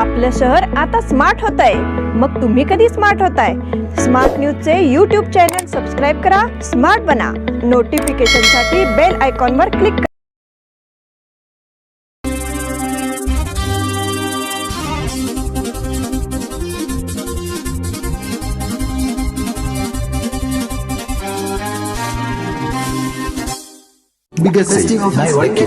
आपलं शहर आता स्मार्ट होत आहे मग तुम्ही कधी स्मार्ट होताय? स्मार्ट न्यूजचे यूट्यूब चॅनल सबस्क्राईब करा स्मार्ट बना. नोटिफिकेशनसाठी बेल आयकॉनवर क्लिक करा. Biggest नाही वाक्य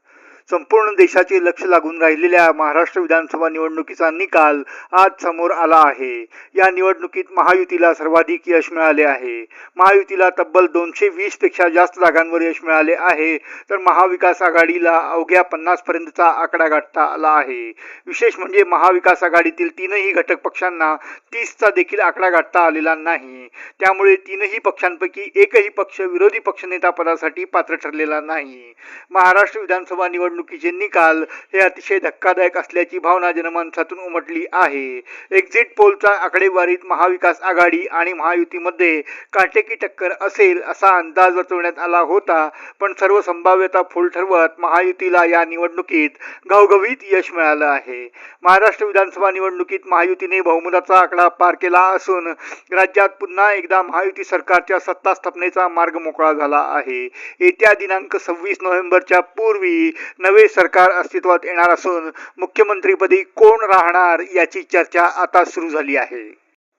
संपूर्ण देशाचे लक्ष लागून राहिलेल्या महाराष्ट्र विधानसभा निवडणुकीचा निकाल आज समोर आला आहे. या निवडणुकीत महायुतीला सर्वाधिक यश मिळाले आहे. महायुतीला तब्बल दोनशे वीसपेक्षा जास्त जागांवर यश मिळाले आहे. तर महाविकास आघाडीला अवघ्या पन्नास पर्यंतचा आकडा गाठता आला आहे. विशेष म्हणजे महाविकास आघाडीतील तीनही घटक पक्षांना तीसचा देखील आकडा गाठता आलेला नाही. त्यामुळे तीनही पक्षांपैकी एकही पक्ष विरोधी पक्षनेता पदासाठी पात्र ठरलेला नाही. महाराष्ट्र विधानसभा निवडणुकीचे निकाल हे अतिशय धक्कादायक असल्याची भावना जनमानसातून उमटली आहे. एक्झिट पोलचा आकडेवारीत महाविकास आघाडी आणि महायुतीमध्ये काटेकी टक्कर असेल असा अंदाज वर्तवण्यात आला होता पण सर्व संभाव्यता फुल ठरवत महायुतीला या निवडणुकीत घवघवीत यश मिळालं आहे. महाराष्ट्र विधानसभा निवडणुकीत महायुतीने बहुमताचा आकडा पार केला असून राज्यात पुन्हा एकदा महायुती सरकारच्या सत्ता स्थापनेचा मार्ग मोकळा झाला आहे. येत्या दिनांक सव्वीस नोव्हेंबरच्या पूर्वी नवे सरकार अस्तित्वात येणार असून मुख्यमंत्रीपदी कोण राहणार याची चर्चा आता सुरू झाली आहे.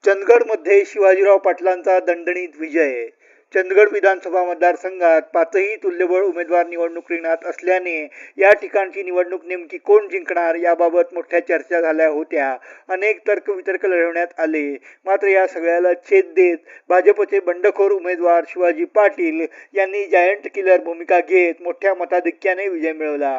चंदगडमध्ये शिवाजीराव पाटलांचा दणदणीत विजय. चंदगड विधानसभा मतदारसंघात पाचही तुल्यबळ उमेदवार निवडणूक रिंगणात असल्याने या ठिकाणची निवडणूक नेमकी कोण जिंकणार याबाबत मोठ्या चर्चा झाल्या होत्या. अनेक तर्कवितर्क लढवण्यात आले. मात्र या सगळ्याला छेद देत भाजपचे बंडखोर उमेदवार शिवाजी पाटील यांनी जायंट किलर भूमिका घेत मोठ्या मताधिक्याने विजय मिळवला.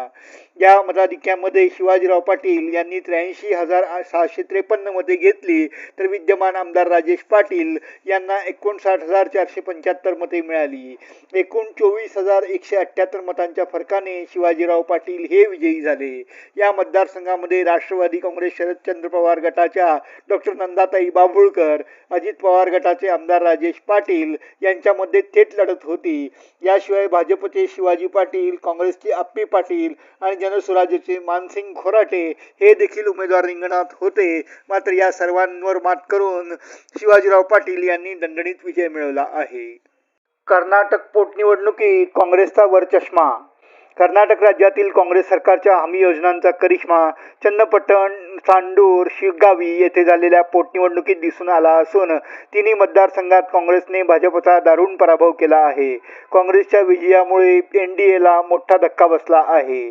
या मताधिक्यामध्ये शिवाजीराव पाटील यांनी त्र्याऐंशी हजार सहाशे त्रेपन्न मते घेतली. तर विद्यमान आमदार राजेश पाटील यांना एकोणसाठ हजार चारशे पंच्याहत्तर मते मिळाली. एकूण चोवीस हजार एकशे अठ्ठ्याहत्तर मतांच्या फरकाने शिवाजीराव पाटील हे विजयी झाले. या मतदारसंघामध्ये राष्ट्रवादी काँग्रेस शरदचंद्र पवार गटाच्या डॉक्टर नंदाताई बाभुळकर अजित पवार गटाचे आमदार राजेश पाटील यांच्यामध्ये थेट लढत होती. याशिवाय भाजपचे शिवाजी पाटील काँग्रेसचे आप्पी पाटील आणि जनसुराज्याचे मानसिंग खोराटे हे देखील उमेदवार रिंगणात होते. मात्र या सर्वांवर मात करून शिवाजीराव पाटील यांनी दणदणीत विजय मिळवला आहे. कर्नाटक पोटनिवडणुकीत काँग्रेसचा वरचष्मा कर्नाटक राज्यातील काँग्रेस सरकारच्या हमी योजनांचा करिश्मा चन्नपट्टण सांडूर शिवगावी येथे झालेल्या पोटनिवडणुकीत दिसून आला असून तिन्ही मतदारसंघात काँग्रेसने भाजपचा दारुण पराभव केला आहे. काँग्रेसच्या विजयामुळे एन डी एला मोठा धक्का बसला आहे.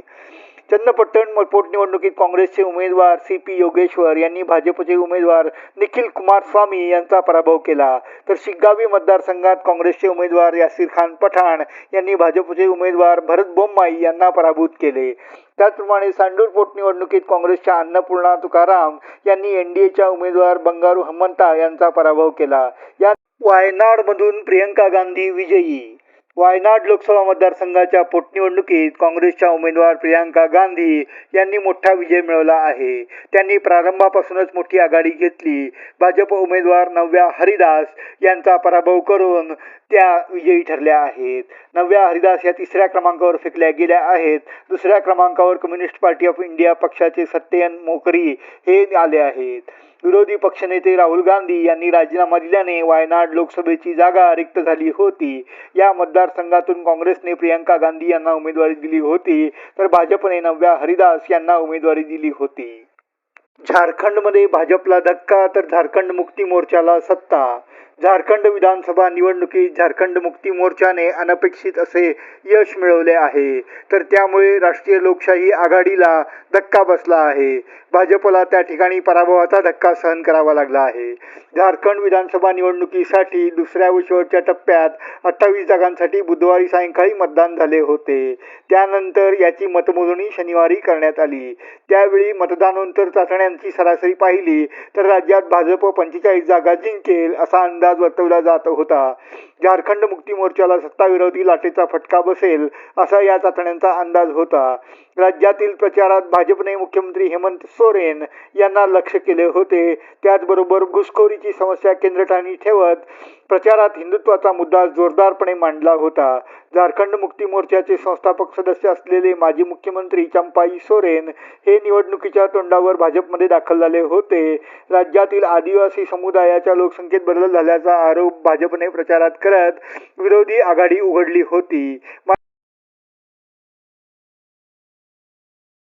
चन्नपट्टण पोटनिवडणुकीत काँग्रेसचे उमेदवार सी पी योगेश्वर यांनी भाजपचे उमेदवार निखिल कुमारस्वामी यांचा पराभव केला. तर शिग्गावी मतदारसंघात काँग्रेसचे उमेदवार यासिर खान पठाण यांनी भाजपचे उमेदवार भरत बोम्माई यांना पराभूत केले. त्याचप्रमाणे सांडूर पोटनिवडणुकीत काँग्रेसच्या अन्नपूर्णा तुकाराम यांनी एनडीएच्या उमेदवार बंगारू हमंता यांचा पराभव केला. या वायनाडमधून प्रियंका गांधी विजयी. वायनाड लोकसभा मतदारसंघाच्या पोटनिवडणुकीत काँग्रेसच्या उमेदवार प्रियांका गांधी यांनी मोठा विजय मिळवला आहे. त्यांनी प्रारंभापासूनच मोठी आघाडी घेतली. भाजप उमेदवार नव्या हरिदास यांचा पराभव करून त्या विजयी ठरल्या आहेत. नव्या हरिदास या तिसऱ्या क्रमांकावर फेकल्या गेल्या आहेत. दुसऱ्या क्रमांकावर कम्युनिस्ट पार्टी ऑफ इंडिया पक्षाचे सत्ययन मोकरी हे आले आहेत. विरोधी पक्षनेते राहुल गांधी यांनी राजीनामा दिल्याने वायनाड लोकसभेची जागा रिक्त झाली होती. या मतदारसंघातून काँग्रेसने प्रियंका गांधी यांना उमेदवारी दिली होती तर भाजपने नव्या हरिदास यांना उमेदवारी दिली होती. झारखंडमध्ये भाजपला धक्का तर झारखंड मुक्ती मोर्चाला सत्ता झारखंड विधानसभा निवडणुकीत झारखंड मुक्ती मोर्चाने अनपेक्षित असे यश मिळवले आहे. तर त्यामुळे राष्ट्रीय लोकशाही आघाडीला धक्का बसला आहे. भाजपला त्या ठिकाणी पराभवाचा धक्का सहन करावा लागला आहे. झारखंड विधानसभा निवडणुकीसाठी दुसऱ्या व शेवटच्या टप्प्यात अठ्ठावीस जागांसाठी बुधवारी सायंकाळी मतदान झाले होते. त्यानंतर याची मतमोजणी शनिवारी करण्यात आली. त्यावेळी मतदानानंतर चाचण्यांची सरासरी पाहिली तर राज्यात भाजप पंचेचाळीस जागा जिंकेल असा अंदाज वर्तवला जात होता. झारखंड मुक्ती मोर्चाला सत्ताविरोधी लाटेचा फटका बसेल असा या चाचण्यांचा अंदाज होता. राज्यातील प्रचारात भाजपने मुख्यमंत्री हेमंत सोरेन यांना लक्ष केले होते. त्याचबरोबर घुसखोरीची समस्या केंद्रठाणी ठेवत प्रचारात हिंदुत्वाचा मुद्दा जोरदारपणे मांडला होता. झारखंड मुक्ती मोर्चाचे संस्थापक सदस्य असलेले माजी मुख्यमंत्री चंपाई सोरेन हे निवडणुकीच्या तोंडावर भाजपमध्ये दाखल झाले होते. राज्यातील आदिवासी समुदायाच्या लोकसंख्येत बदल झाल्याचा आरोप भाजपने प्रचारात करत विरोधी आघाडी उघडली होती.